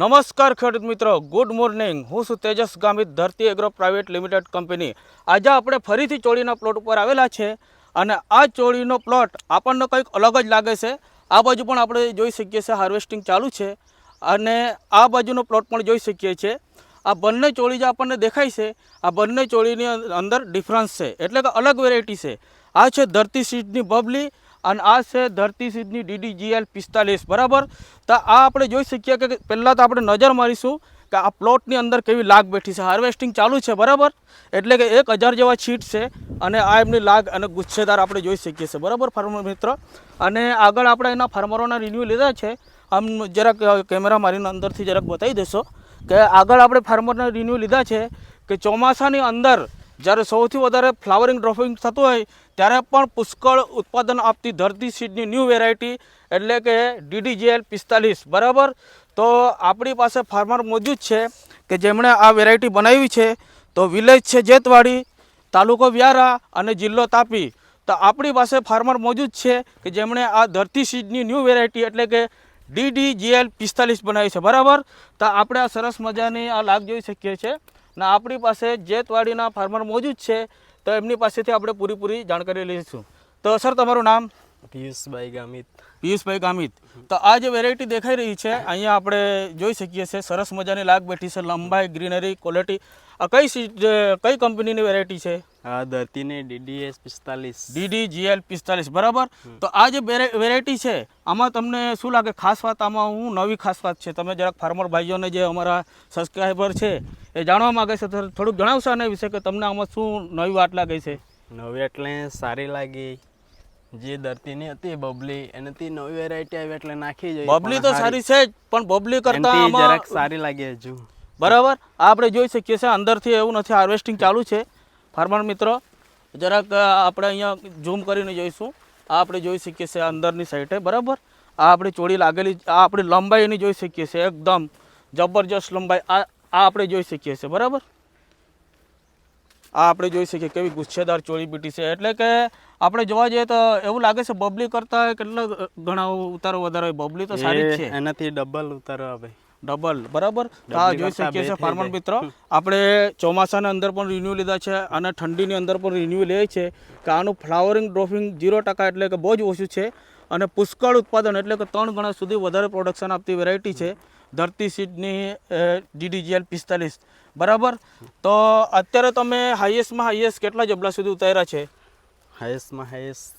નમસ્કાર ખેડૂત મિત્રો ગુડ મોર્નિંગ હું છું તેજસ ગામિત, ધરતી એગ્રો પ્રાઇવેટ લિમિટેડ કંપની આજે આપણે ફરીથી ચોળીના પ્લોટ ઉપર આવેલા છે અને આ ચોળીનો પ્લોટ આપણને કંઈક અલગ જ લાગે છે. આ બાજુ પણ આપણે જોઈ શકીએ છીએ હાર્વેસ્ટિંગ ચાલુ છે અને આ બાજુનો પ્લોટ પણ જોઈ શકીએ છીએ. આ બંને ચોળી જે આપણને દેખાય છે. આ બંને ચોળીની અંદર ડિફરન્સ છે. એટલે કે અલગ વેરાયટી છે. આ છે ધરતી સીડની બબલી અને આ છે ધરતી સીધની ડીડીજીએલ પિસ્તાલીસ, બરાબર? તો આ આપણે જોઈ શકીએ કે પહેલાં તો આપણે નજર મારીશું કે આ પ્લોટની અંદર કેવી લાગ બેઠી છે. હાર્વેસ્ટિંગ ચાલુ છે, બરાબર? એટલે કે એક હજાર જેવા છીટ છે અને આ એમની લાગ અને ગુચ્છેદાર આપણે જોઈ શકીએ છીએ, બરાબર ફાર્મર મિત્ર? અને આગળ આપણે એના ફાર્મરોના રિન્યુ લીધા છે. આમ જરાક કેમેરા મારીને અંદરથી જરાક બતાવી દેશો કે આગળ આપણે ફાર્મરના રિન્યુ લીધા છે કે ચોમાસાની અંદર જ્યારે સૌથી વધારે ફ્લાવરિંગ ડ્રોપિંગ થતું હોય, ત્યારે પણ પુષ્કળ ઉત્પાદન આપતી ધરતી સીડની ન્યૂ વેરાયટી એટલે કે ડીડીજીએલ પિસ્તાલીસ, બરાબર? તો આપણી પાસે ફાર્મર મોજૂદ છે કે જેમણે આ વેરાયટી બનાવી છે. તો વિલેજ છે જેતવાડી, તાલુકો વ્યારા અને જિલ્લો તાપી. તો આપણી પાસે ફાર્મર મોજૂદ છે કે જેમણે આ ધરતી સીડની ન્યૂ વેરાયટી એટલે કે ડીડીજીએલ પિસ્તાલીસ બનાવી છે, બરાબર? તો આપણે આ સરસ મજાની આ લાગ જોઈ શકીએ છીએ. ને આપણી પાસે જેતવાડીના ફાર્મર મોજૂદ છે તો એમની પાસેથી આપણે પૂરીપૂરી જાણકારી લઈશું. તો સર તમારું નામ? પિયુષભાઈ ગામિત. પિયુષભાઈ ગામિત. તો આ જે વેરાયટી દેખાઈ રહી છે અહીંયા આપણે જોઈ શકીએ છીએ સરસ મજાની લાગ બેઠી છે લંબાઈ ગ્રીનરી ક્વોલિટી આ કઈ કઈ કંપનીની વેરાયટી છે? આ ધરતીને ડીડીએસ પિસ્તાલીસ. ડીડીજીએલ પિસ્તાલીસ બરાબર? તો આ જે વેરાયટી છે આમાં તમને શું લાગે? ખાસ વાત આમાં હું નવી ખાસ વાત છે. તમે જરાક ફાર્મર ભાઈઓને જે અમારા સબસ્ક્રાઈબર છે એ જાણવા માગે છે થોડુંક જણાવશો આના વિશે કે તમને આમાં શું નવી વાત લાગે છે? નવી એટલે સારી લાગી. જે ધરતીની હતી બબલી એનાથી નવી વેરાયટી આવી એટલે નાખી જોઈએ બબલી તો સારી છે જ પણ બબલી કરતા જરાક સારી લાગે હજુ. બરાબર? આપણે જોઈ શકીએ છીએ અંદરથી એવું નથી હાર્વેસ્ટિંગ ચાલુ છે. ફાર્મર મિત્રો જરાક આપણે અહીંયા ઝૂમ કરીને જોઈશું. આ આપણે જોઈ શકીએ છીએ અંદરની સાઈડે બરાબર? આ આપણી ચોળી લાગેલી આ આપણી લંબાઈ એની જોઈ શકીએ છીએ એકદમ જબરજસ્ત લંબાઈ. આ આ આપણે જોઈ શકીએ છીએ બરાબર? આ આપણે જોઈ શકીએ કેવી ગુચ્છેદાર ચોળી બીટી છે. એટલે કે આપણે જોવા જઈએ તો એવું લાગે છે બબલી કરતાં કેટલા ઘણા ઉતારો વધારે બબલી તો સારી જ છે. એનાથી ડબલ ઉતારો આવે. ડબલ બરાબર? તો આ જોઈ શકીએ છીએ ફાર્મર. મિત્રો. આપણે ચોમાસાના અંદર પણ રિન્યુ લીધા છે અને ઠંડીની અંદર પણ રિન્યુ લે છે. કે આનું ફ્લાવરિંગ ડ્રોફિંગ ઝીરો ટકા એટલે કે બહુ જ ઓછું છે. અને પુષ્કળ ઉત્પાદન એટલે કે ત્રણ ગણા સુધી વધારે પ્રોડક્શન આપતી વેરાયટી છે. ધરતી સીડની ડીડીજીએલ પિસ્તાલીસ. બરાબર? તો અત્યારે તમે હાઈએસ્ટમાં હાઈએસ્ટ કેટલા જબલા સુધી ઉતાર્યા છે? હાઈએસ્ટમાં હાઈએસ્ટ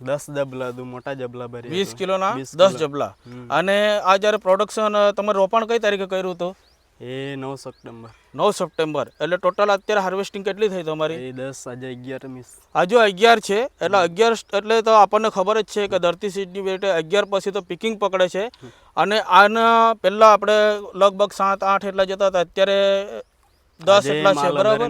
દસ જબલા હતું મોટા જબલા ભરી વીસ. કિલોના દસ જબલા. અને આ જ્યારે પ્રોડક્શન તમે રોપણ કઈ તારીખે કર્યું હતું? એ નવ સપ્ટેમ્બર. નવ સપ્ટેમ્બર. એટલે ટોટલ અત્યારે હાર્વેસ્ટિંગ કેટલી થઈ તમારી? દસ આજે અગિયાર મીસ આજે અગિયાર છે એટલે અગિયાર એટલે તો આપણને ખબર જ છે કે ધરતી સીટની વેટે અગિયાર પછી તો પિકિંગ પકડે છે. અને આના પહેલાં આપણે લગભગ સાત આઠ એટલા જતા હતા. અત્યારે દસ એટલા છે બરાબર?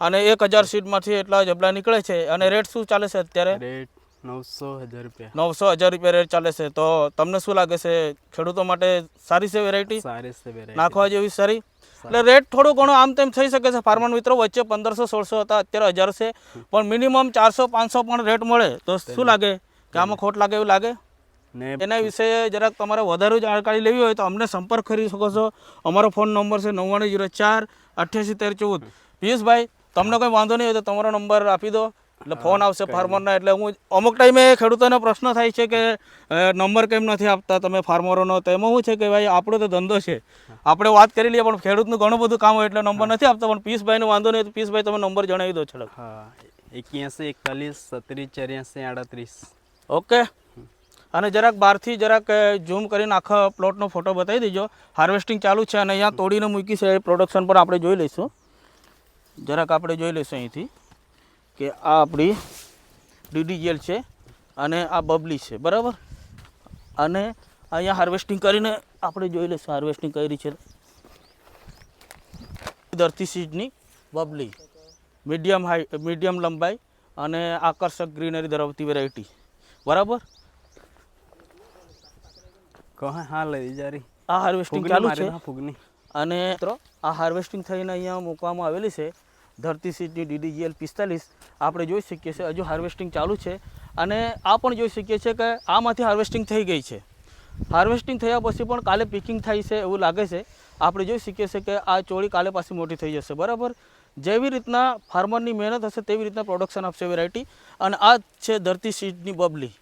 અને એક હજાર સીટમાંથી એટલા જબલા નીકળે છે. અને રેટ શું ચાલે છે અત્યારે? રેટ નવસો હજાર રૂપિયા. નવસો હજાર રૂપિયા રેટ ચાલે છે. તો તમને શું લાગે છે? ખેડૂતો માટે સારી છે વેરાયટી સારી છે વેરાયટી નાખવા જેવી સારી? એટલે રેટ થોડું ઘણું આમ તેમ થઈ શકે છે. ફાર્મર મિત્રો વચ્ચે પંદરસો સોળસો હતા. અત્યારે હજાર છે. પણ મિનિમમ ચારસો પાંચસો પણ રેટ મળે. તો શું લાગે? કે આમાં ખોટ લાગે એવું લાગે? ને એના વિશે જરાક તમારે વધારે જાણકારી લેવી હોય તો અમને સંપર્ક કરી શકો છો. અમારો ફોન નંબર છે નવ્વાણું જીરો ચાર અઠ્યાસી તેર ચૌદ. પિયુષભાઈ તમને કોઈ વાંધો નહીં હોય તો તમારો નંબર આપી દો. એટલે ફોન આવશે ફાર્મરના એટલે હું અમુક ટાઈમે ખેડૂતોને પ્રશ્ન થાય છે કે નંબર કેમ નથી આપતા તમે ફાર્મરોનો? તો એમાં શું છે કે ભાઈ આપણો તો ધંધો છે. આપણે વાત કરી લઈએ પણ ખેડૂતનું ઘણું બધું કામ હોય એટલે નંબર નથી આપતા પણ પીસભાઈનો વાંધો નહીં તો પીસભાઈ તમે નંબર જણાવી દો છડક હા એક્યાસી એકતાલીસ સત્રીસ ચોર્યાસી આડત્રીસ. ઓકે. અને જરાક બહારથી જરાક ઝૂમ કરીને આખા પ્લોટનો ફોટો બતાવી દેજો. હાર્વેસ્ટિંગ ચાલુ છે અને અહીંયા તોડીને મૂકી છે એ પ્રોડક્શન પણ આપણે જોઈ લઈશું. જરાક આપણે જોઈ લઈશું અહીંથી. કે આ આપણી ડીડીજીએલ છે અને આ બબલી છે બરાબર? અને અહીંયા હાર્વેસ્ટિંગ કરીને આપણે જોઈ લઈશું હાર્વેસ્ટિંગ કરી છે. ધરતી સીડની બબલી. મીડિયમ હાઈ મીડિયમ લંબાઈ અને આકર્ષક ગ્રીનરી ધરાવતી વેરાયટી. બરાબર? કહે હા લઈ જારી આ હાર્વેસ્ટિંગ ચાલુ છે. અને આ હાર્વેસ્ટિંગ થઈને અહીંયા મૂકવામાં આવેલી છે. ધરતી સીટની ડીડીજીએલ પિસ્તાલીસ આપણે જોઈ શકીએ છીએ. હજુ હાર્વેસ્ટિંગ ચાલુ છે અને આ પણ જોઈ શકીએ છીએ કે આમાંથી હાર્વેસ્ટિંગ થઈ ગઈ છે. હાર્વેસ્ટિંગ થયા પછી પણ કાલે પિકિંગ થાય છે એવું લાગે છે. આપણે જોઈ શકીએ છીએ કે આ ચોળી કાલે પાછી મોટી થઈ જશે. બરાબર? જેવી રીતના ફાર્મરની મહેનત હશે તેવી રીતના પ્રોડક્શન આપશે વેરાયટી અને આ છે ધરતી સીડની બબલી.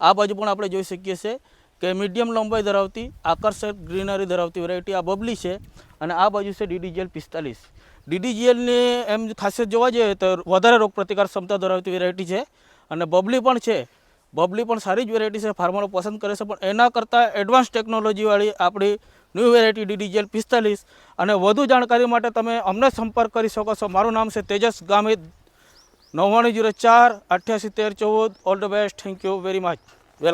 આ બાજુ પણ આપણે જોઈ શકીએ છીએ કે મીડિયમ લંબાઈ ધરાવતી, આકર્ષક ગ્રીનરી ધરાવતી વેરાયટી આ બબલી છે. અને આ બાજુ છે ડીડીજીએલ પિસ્તાલીસ. ડીડીજીએલની એમ ખાસિયત જોવા જઈએ તો વધારે રોગ પ્રતિકાર ક્ષમતા ધરાવતી વેરાયટી છે અને બબલી પણ છે. બબલી પણ સારી જ વેરાયટી છે. ફાર્મરો પસંદ કરે છે. પણ એના કરતાં એડવાન્સ ટેકનોલોજીવાળી આપણી ન્યૂ વેરાયટી ડીડીજીએલ પિસ્તાલીસ અને વધુ જાણકારી માટે તમે અમને સંપર્ક કરી શકો છો. મારું નામ છે તેજસ ગામિત. નવ્વાણું જીરો ચાર, અઠ્યાસી તેર ચૌદ. All the best thank you very much